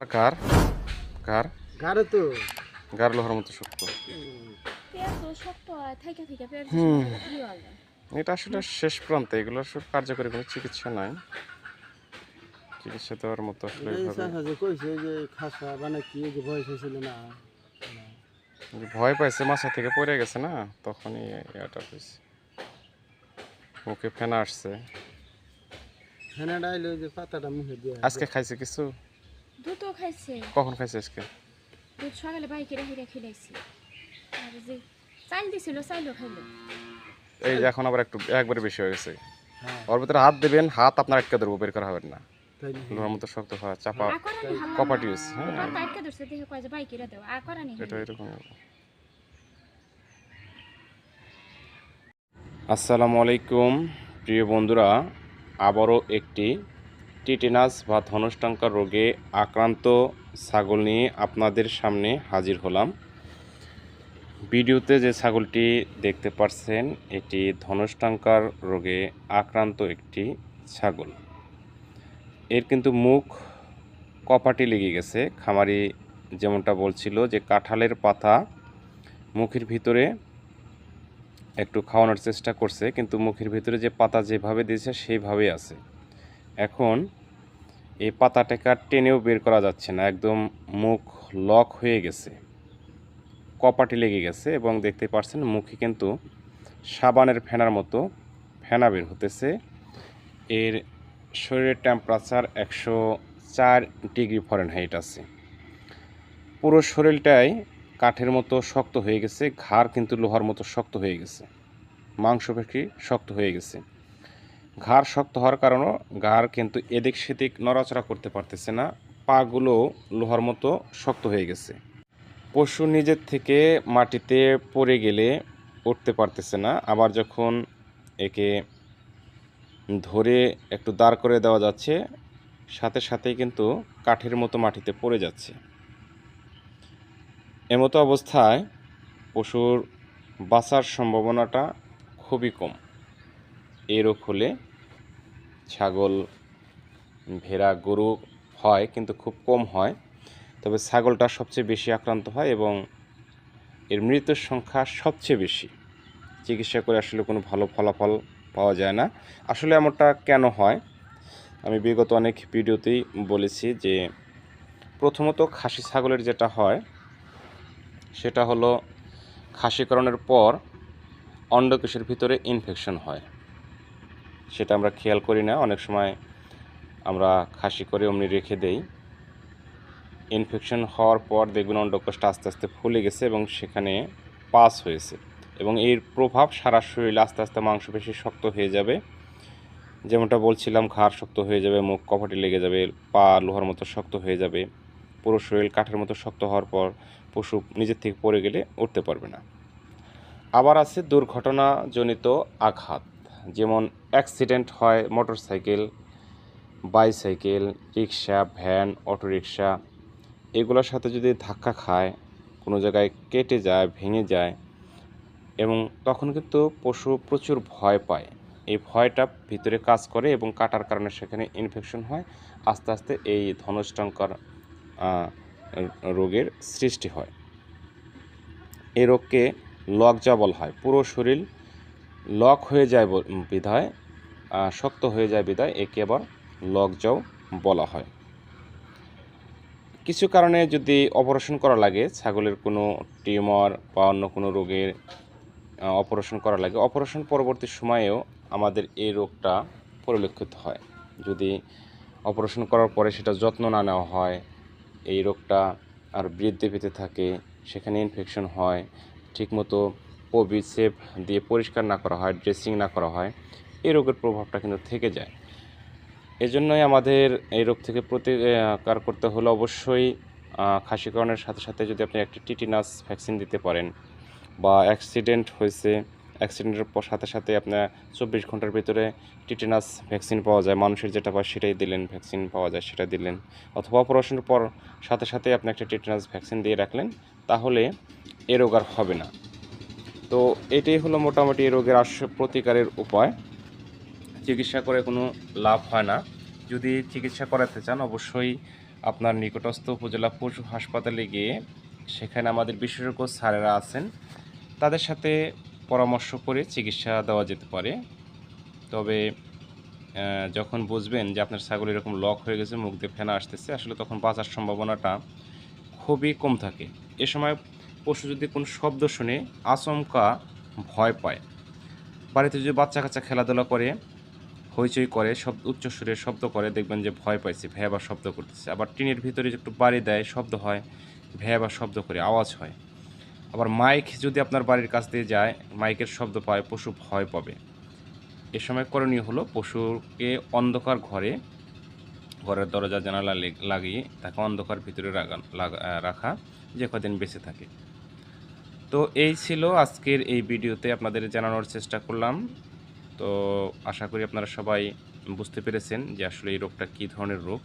কার? কার? তো। গার লোহার মতো শক্ত। এটা আসলে শেষ প্রান্তে এগুলোর সব কার্যকরী কোনো চিকিৎসা নাই। চিকিৎসা দেওয়ার মতো আসলে কইছে যে খাসা মানে কি যে বয়স হয়েছিল না ভয় পাইছে মাছা থেকে পড়ে গেছে না তখনই এটা হয়েছে মুখে ফেনা আসছে। ফেনা ডাইলে যে পাতাটা মুখে দিয়ে। আজকে খাইছে কিছু? খাইছে। কখন খাইছে আজকে? দুধ সকালে বাইকে রেখে রেখে লাইছি আর যে চাইল দিছিল চাইলও খাইলো। এই যে এখন আবার একটু একবারে বেশি হয়ে গেছে। হ্যাঁ। ওর ভিতরে হাত দেবেন হাত আপনার আটকে ধরবো বের করা হবে না। লোহার মতো শক্ত হয় চাপা কপাটি হয়েছে হ্যাঁ। আটকে ধরছে দেখে কয় যে বাইকে রে দাও আকরানি এটা এরকম আসসালামু আলাইকুম প্রিয় বন্ধুরা আবারও একটি টিটেনাস বা ধনুষ্টঙ্কার রোগে আক্রান্ত ছাগল নিয়ে আপনাদের সামনে হাজির হলাম। ভিডিওতে যে ছাগলটি দেখতে পাচ্ছেন এটি ধনুষ্টঙ্কার রোগে আক্রান্ত একটি ছাগল। এর কিন্তু মুখ কপাটি লেগে গেছে। খামারি যেমনটা বলছিল যে কাঁঠালের পাতা মুখের ভিতরে একটু খাওয়ানোর চেষ্টা করছে, কিন্তু মুখের ভিতরে যে পাতা যেভাবে দিয়েছে, সেইভাবেই আছে। এখন এই পাতাটাকে আর টেনেও বের করা যাচ্ছে না, একদম মুখ লক হয়ে গেছে, কপাটি লেগে গেছে এবং দেখতে পাচ্ছেন মুখে কিন্তু সাবানের ফেনার মতো ফেনা বের হতেছে। এর শরীরের টেম্পারেচার একশো চার ডিগ্রি ফরেনহাইট আছে। পুরো শরীরটাই কাঠের মতো শক্ত হয়ে গেছে, ঘাড় কিন্তু লোহার মতো শক্ত হয়ে গেছে, মাংসপেশি শক্ত হয়ে গেছে। ঘাড় শক্ত হওয়ার কারণও ঘাড় কিন্তু এদিক সেদিক নড়াচড়া করতে পারতেছে না, পাগুলো লোহার মতো শক্ত হয়ে গেছে। পশু নিজের থেকে মাটিতে পড়ে গেলে উঠতে পারতেছে না, আবার যখন একে ধরে একটু দাঁড় করে দেওয়া যাচ্ছে, সাথে সাথেই কিন্তু কাঠের মতো মাটিতে পড়ে যাচ্ছে। এমতো অবস্থায় পশুর বাঁচার সম্ভাবনাটা খুবই কম। এই হলে ছাগল ভেড়া গরু হয়, কিন্তু খুব কম হয়। তবে ছাগলটা সবচেয়ে বেশি আক্রান্ত হয় এবং এর মৃত্যুর সংখ্যা সবচেয়ে বেশি। চিকিৎসা করে আসলে কোনো ভালো ফলাফল পাওয়া যায় না। আসলে এমনটা কেন হয়? আমি বিগত অনেক ভিডিওতেই বলেছি যে, প্রথমত খাসি ছাগলের যেটা হয়, সেটা হলো খাসিকরণের পর অন্ডকেশের ভিতরে ইনফেকশন হয়। সেটা আমরা খেয়াল করি না। অনেক সময় আমরা খাসি করে অমনি রেখে দেই। ইনফেকশন হওয়ার পর দেখবেন অন্ডকোষটা আস্তে আস্তে ফুলে গেছে এবং সেখানে পাস হয়েছে এবং এর প্রভাব সারা শরীরে আস্তে আস্তে মাংসপেশি শক্ত হয়ে যাবে। যেমনটা বলছিলাম, ঘাড় শক্ত হয়ে যাবে, মুখ কপাটি লেগে যাবে, পা লোহার মতো শক্ত হয়ে যাবে, পুরো শরীর কাঠের মতো শক্ত হওয়ার পর পশু নিজের থেকে পড়ে গেলে উঠতে পারবে না। আবার আছে দুর্ঘটনাজনিত আঘাত। যেমন অ্যাক্সিডেন্ট হয় motorcycle, bicycle, rickshaw, van auto rickshaw এগুলোর সাথে যদি ধাক্কা খায়, কোনো জায়গায় কেটে যায়, ভেঙে যায় এবং তখন কিন্তু পশু প্রচুর ভয় পায়। এই ভয়টা ভিতরে কাজ করে এবং কাটার কারণে সেখানে ইনফেকশন হয়। আস্তে আস্তে এই ধনুষ্টঙ্কর রোগের সৃষ্টি হয়। এই রোগকে লকজা বলা হয়। পুরো শরীর লক হয়ে যায় বিধায় শক্ত হয়ে যায় বিধায়, একে আবার লকজাও বলা হয়। কিছু কারণে যদি অপারেশন করা লাগে, ছাগলের কোনো টিউমার বা অন্য কোনো রোগের অপারেশন করা লাগে, অপারেশন পরবর্তী সময়েও আমাদের এই রোগটা পরিলক্ষিত হয়। যদি অপারেশন করার পরে সেটা যত্ন না নেওয়া হয়, এই রোগটা আর বৃদ্ধি পেতে থাকে, সেখানে ইনফেকশন হয়, ঠিকমতো কোভিড সেপ দিয়ে পরিষ্কার না করা হয়, ড্রেসিং না করা হয়, এই রোগের প্রভাবটা কিন্তু থেকে যায়। এজন্যই আমাদের এই রোগ থেকে প্রতিকার করতে হলে অবশ্যই খাসিকরণের সাথে সাথে যদি আপনি একটি টিটিনাস ভ্যাকসিন দিতে পারেন বা অ্যাক্সিডেন্ট হয়েছে, অ্যাক্সিডেন্টের পর সাথে সাথে আপনার চব্বিশ ঘণ্টার ভিতরে টিটেনাস ভ্যাকসিন পাওয়া যায়, মানুষের যেটা পায় সেটাই দিলেন, ভ্যাকসিন পাওয়া যায় সেটা দিলেন। অথবা অপারেশনের পর সাথে সাথে আপনি একটা টিটেনাস ভ্যাকসিন দিয়ে রাখলেন, তাহলে এ রোগ আর হবে না। তো এটাই হলো মোটামুটি এই রোগের আস প্রতিকারের উপায়। চিকিৎসা করে কোনো লাভ হয় না। যদি চিকিৎসা করাতে চান, অবশ্যই আপনার নিকটস্থ উপজেলা পশু হাসপাতালে গিয়ে সেখানে আমাদের বিশেষজ্ঞ স্যারেরা আছেন। তাদের সাথে পরামর্শ করে চিকিৎসা দেওয়া যেতে পারে। তবে যখন বুঝবেন যে আপনার ছাগল এরকম লক হয়ে গেছে, মুখ দিয়ে ফেনা আসতেছে, আসলে তখন বাঁচার সম্ভাবনাটা খুবই কম থাকে। এ সময় পশু যদি কোনো শব্দ শুনে আচমকা ভয় পায়। বাড়িতে যদি বাচ্চা কাচ্চা খেলাধুলা করে, হইচই করে, শব্দ উচ্চ সুরে শব্দ করে, দেখবেন যে ভয় পাইছে ভ্যা বা শব্দ করতেছে। আবার টিনের ভিতরে একটু বাড়ি দেয়, শব্দ হয় ভ্যা বা শব্দ করে, আওয়াজ হয়। আবার মাইক যদি আপনার বাড়ির কাছ দিয়ে যায়, মাইকের শব্দ পায়, পশু ভয় পাবে। এ সময় করণীয় হলো পশুকে অন্ধকার ঘরে, ঘরের দরজা জানালা লাগিয়ে তাকে অন্ধকার ভিতরে রাখা, যে কদিন বেঁচে থাকে। তো এই ছিল আজকের এই ভিডিওতে আপনাদের জানানোর চেষ্টা করলাম। তো আশা করি আপনারা সবাই বুঝতে পেরেছেন যে আসলে এই রোগটা কী ধরনের রোগ।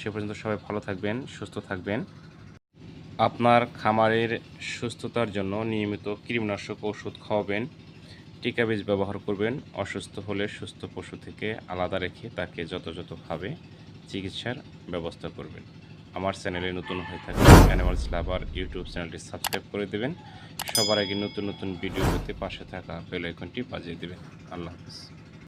সে পর্যন্ত সবাই ভালো থাকবেন, সুস্থ থাকবেন। আপনার খামারের সুস্থতার জন্য নিয়মিত কীটনাশক ওষুধ খাওয়াবেন, টিকা বীজ ব্যবহার করবেন, অসুস্থ হলে সুস্থ পশু থেকে আলাদা রেখে তাকে যথাযথভাবে চিকিৎসার ব্যবস্থা করবেন। আমার চ্যানেলে নতুন হয়ে থাকে অ্যানিমালস লাভার ইউটিউব চ্যানেলটি সাবস্ক্রাইব করে দেবেন। সবার আগে নতুন নতুন ভিডিও পেতে পাশে থাকা বেল আইকনটি বাজিয়ে দেবেন। আল্লাহ হাফিজ।